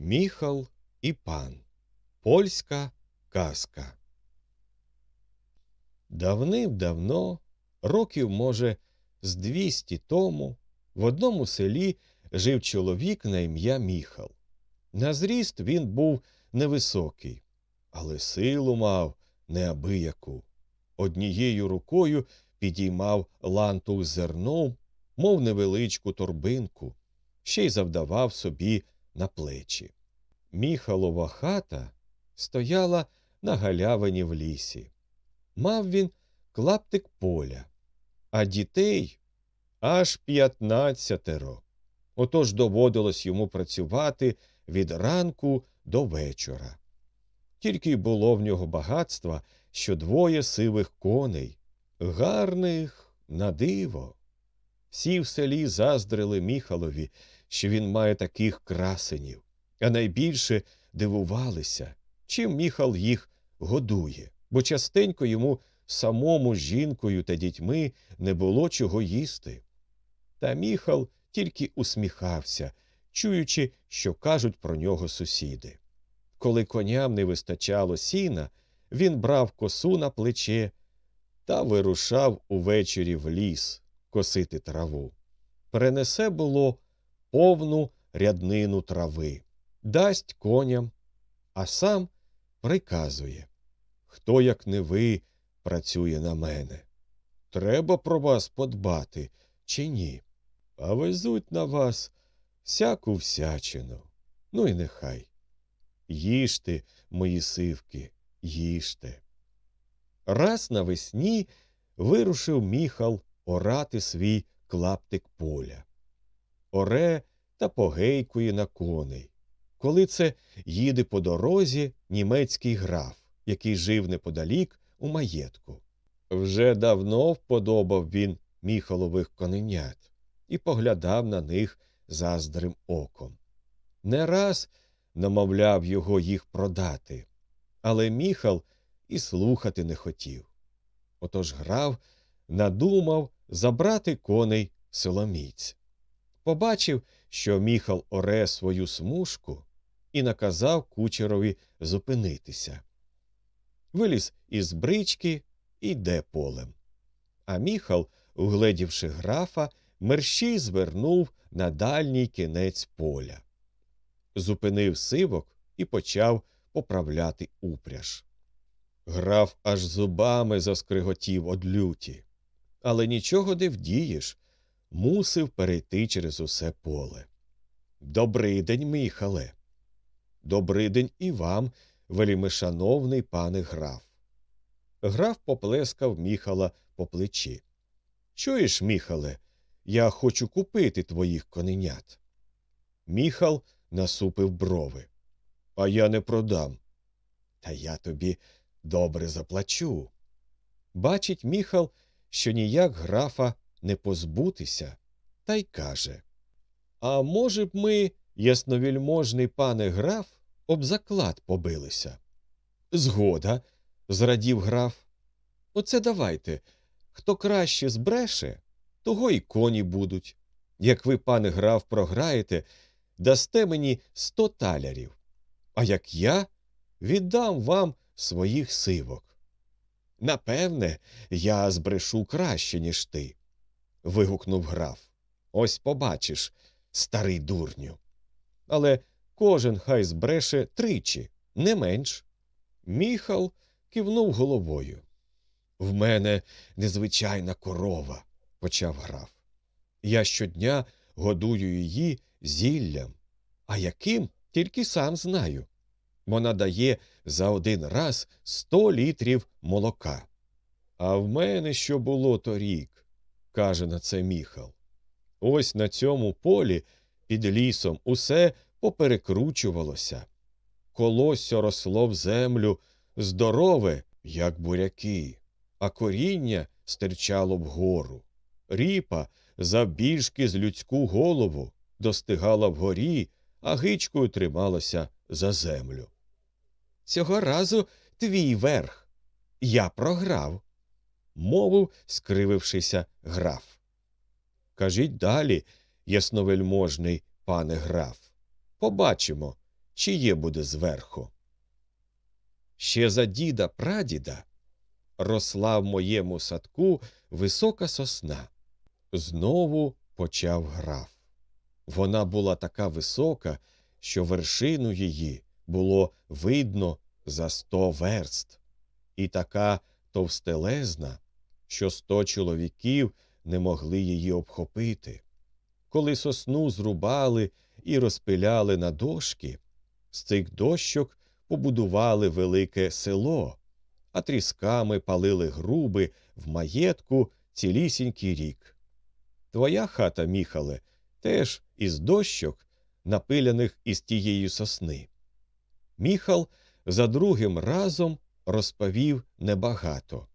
Міхал і пан. Польська казка. Давним-давно, років, може, з двісті тому, в одному селі жив чоловік на ім'я Міхал. На зріст він був невисокий, але силу мав неабияку. Однією рукою підіймав лантух з зерном, мов невеличку торбинку, ще й завдавав собі на плечі. Міхалова хата стояла на галявині в лісі. Мав він клаптик поля, а дітей аж п'ятнадцятеро. Отож доводилось йому працювати від ранку до вечора. Тільки було в нього багатства, що двоє сивих коней, гарних на диво. Всі в селі заздрили Міхалові, що він має таких красенів, а найбільше дивувалися, чим Міхал їх годує, бо частенько йому самому з жінкою та дітьми не було чого їсти. Та Міхал тільки усміхався, чуючи, що кажуть про нього сусіди. Коли коням не вистачало сіна, він брав косу на плече та вирушав увечері в ліс косити траву. Перенесе було повну ряднину трави, дасть коням, а сам приказує Хто, як не ви, працює на мене? Треба про вас подбати, чи ні? А везуть на вас всяку всячину. Ну і нехай. Їжте, мої сивки, їжте. Раз навесні вирушив міхал орати свій клаптик поля. Оре та погейкує на коней. Коли це їде по дорозі німецький граф, який жив неподалік у маєтку. Вже давно вподобав він міхалових коненят і поглядав на них заздрим оком. Не раз намовляв його їх продати, але міхал і слухати не хотів. Отож граф надумав забрати коней силоміць. Побачив, що міхал оре свою смужку і наказав кучерові зупинитися. Виліз із брички і йде полем. А міхал, угледівши графа, мерщій звернув на дальній кінець поля. Зупинив сивок і почав поправляти упряж. Граф аж зубами заскриготів од люті, але нічого не вдієш, мусив перейти через усе поле. Добрий день, Міхале. Добрий день і вам, велімишановний пане граф. Граф поплескав міхала по плечі. Чуєш, міхале, я хочу купити твоїх коненят. Міхал насупив брови. А я не продам. Та я тобі добре заплачу. Бачить міхал, що ніяк графа не позбутися, та й каже А може б ми, ясновільможний пане граф, об заклад побилися? Згода, зрадів граф. Оце давайте. Хто краще збреше, того й коні будуть. Як ви, пане граф, програєте, дасте мені сто талярів, а як я віддам вам своїх сивок. Напевне, я збрешу краще, ніж ти. Вигукнув граф. Ось побачиш, старий дурню. Але кожен хай збреше тричі, не менш. Міхал кивнув головою. В мене незвичайна корова, почав граф. Я щодня годую її зіллям, а яким тільки сам знаю. Вона дає за один раз сто літрів молока. А в мене що було торік, каже на це міхал. Ось на цьому полі під лісом усе поперекручувалося. Колосся росло в землю здорове, як буряки, а коріння стирчало вгору. Ріпа завбільшки з людську голову достигала вгорі, а гичкою трималася за землю. Цього разу твій верх. Я програв, мовив, скривившися граф. Кажіть далі, ясновельможний пане граф. Побачимо, чиє буде зверху. Ще за діда прадіда росла в моєму садку висока сосна. Знову почав граф. Вона була така висока, що вершину її було видно за сто верст, і така товстелезна, що сто чоловіків не могли її обхопити. Коли сосну зрубали і розпиляли на дошки, з цих дощок побудували велике село, а трісками палили груби в маєтку цілісінький рік. Твоя хата, міхале, теж із дощок, напиляних із тієї сосни. Міхал за другим разом розповів небагато.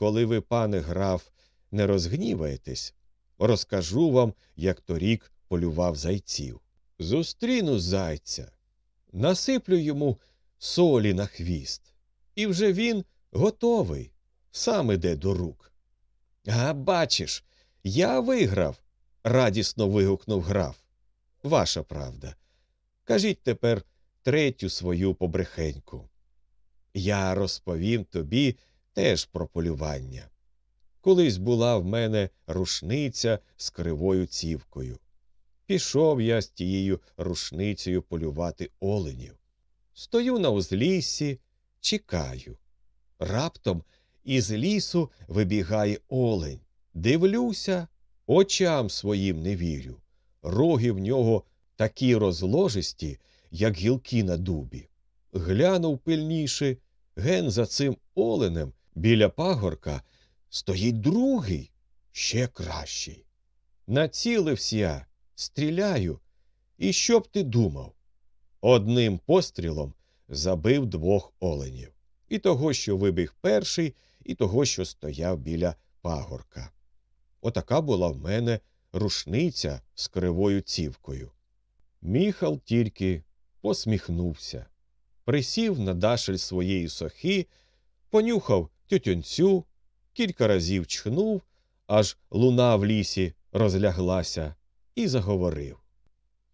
Коли ви, пане граф, не розгніваєтесь, розкажу вам, як торік полював зайців. Зустріну зайця, насиплю йому солі на хвіст, і вже він готовий, сам іде до рук. А бачиш, я виграв, радісно вигукнув граф. Ваша правда. Кажіть тепер третю свою побрехеньку. Я розповім тобі теж про полювання. Колись була в мене рушниця з кривою цівкою. Пішов я з тією рушницею полювати оленів. Стою на узліссі, чекаю. Раптом із лісу вибігає олень. Дивлюся, очам своїм не вірю. Роги в нього такі розложисті, як гілки на дубі. Глянув пильніше, ген за цим оленем біля пагорка стоїть другий, ще кращий. Націлився, я, стріляю, і що б ти думав? Одним пострілом забив двох оленів і того, що вибіг перший, і того, що стояв біля пагорка. Отака була в мене рушниця з кривою цівкою. Міхал тільки посміхнувся, присів на дашель своєї сохи, понюхав тютюнцю, кілька разів чхнув, аж луна в лісі розляглася, і заговорив.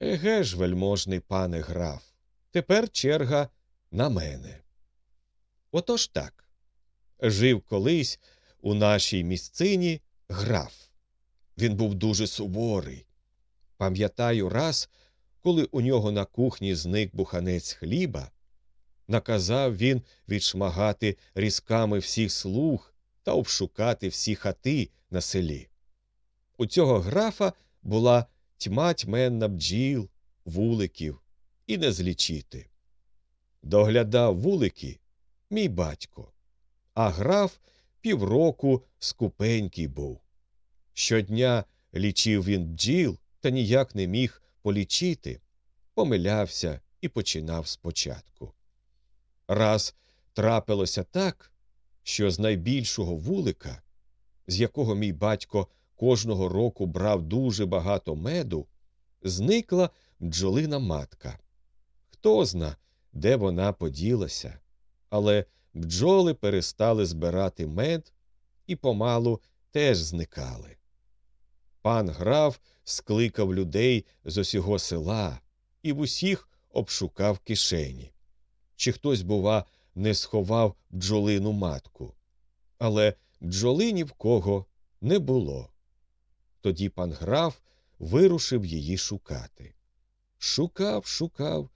Еге ж, вельможний пане граф, тепер черга на мене. Отож так. Жив колись у нашій місцині граф. Він був дуже суворий. Пам'ятаю раз, коли у нього на кухні зник буханець хліба, наказав він відшмагати різками всіх слуг та обшукати всі хати на селі. У цього графа була тьма тьменна бджіл, вуликів, і не злічити. Доглядав вулики мій батько, а граф півроку скупенький був. Щодня лічив він бджіл та ніяк не міг полічити, помилявся і починав спочатку. Раз трапилося так, що з найбільшого вулика, з якого мій батько кожного року брав дуже багато меду, зникла бджолина матка. Хто зна, де вона поділася, але бджоли перестали збирати мед і помалу теж зникали. Пан граф скликав людей з усього села і в усіх обшукав кишені. Чи хтось, бува, не сховав бджолину матку, але бджоли ні в кого не було. Тоді пан граф вирушив її шукати. Шукав, шукав,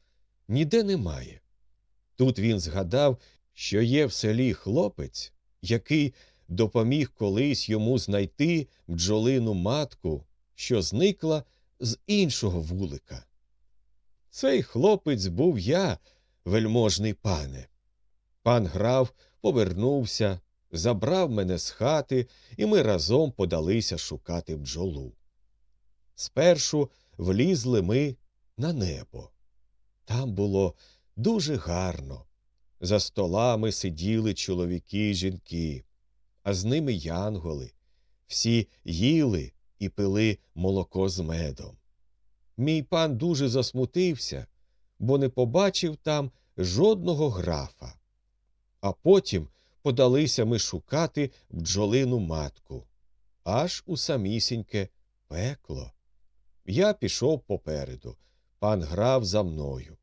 ніде немає. Тут він згадав, що є в селі хлопець, який допоміг колись йому знайти бджолину матку, що зникла з іншого вулика. Цей хлопець був я, вельможний пане. Пан граф повернувся, забрав мене з хати, і ми разом подалися шукати бджолу. Спершу влізли ми на небо. Там було дуже гарно. За столами сиділи чоловіки й жінки, а з ними янголи. Всі їли і пили молоко з медом. Мій пан дуже засмутився, бо не побачив там жодного графа. А потім подалися ми шукати бджолину матку, аж у самісіньке пекло. Я пішов попереду, пан граф за мною.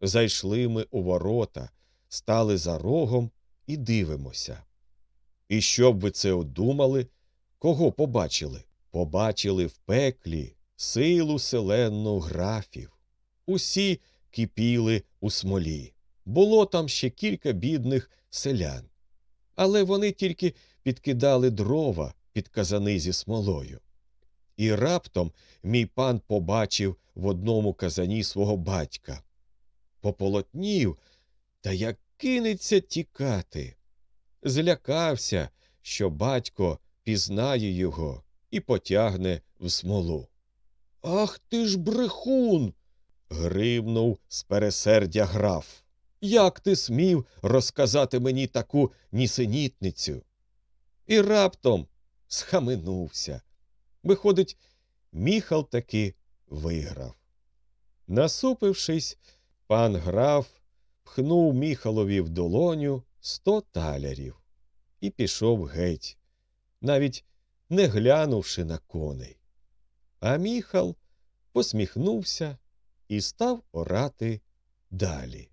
Зайшли ми у ворота, стали за рогом і дивимося. І що б ви це одумали? Кого побачили? Побачили в пеклі силу селенну графів. Усі кипіли у смолі. Було там ще кілька бідних селян. Але вони тільки підкидали дрова під казани зі смолою. І раптом мій пан побачив в одному казані свого батька. Пополотнів, та як кинеться тікати. Злякався, що батько пізнає його і потягне в смолу. Ах ти ж брехун. гримнув з пересердя граф. Як ти смів розказати мені таку нісенітницю? І раптом схаменувся. Виходить, міхал таки виграв. Насупившись, пан граф пхнув міхалові в долоню сто талярів і пішов геть, навіть не глянувши на коней. А міхал посміхнувся і став орати далі.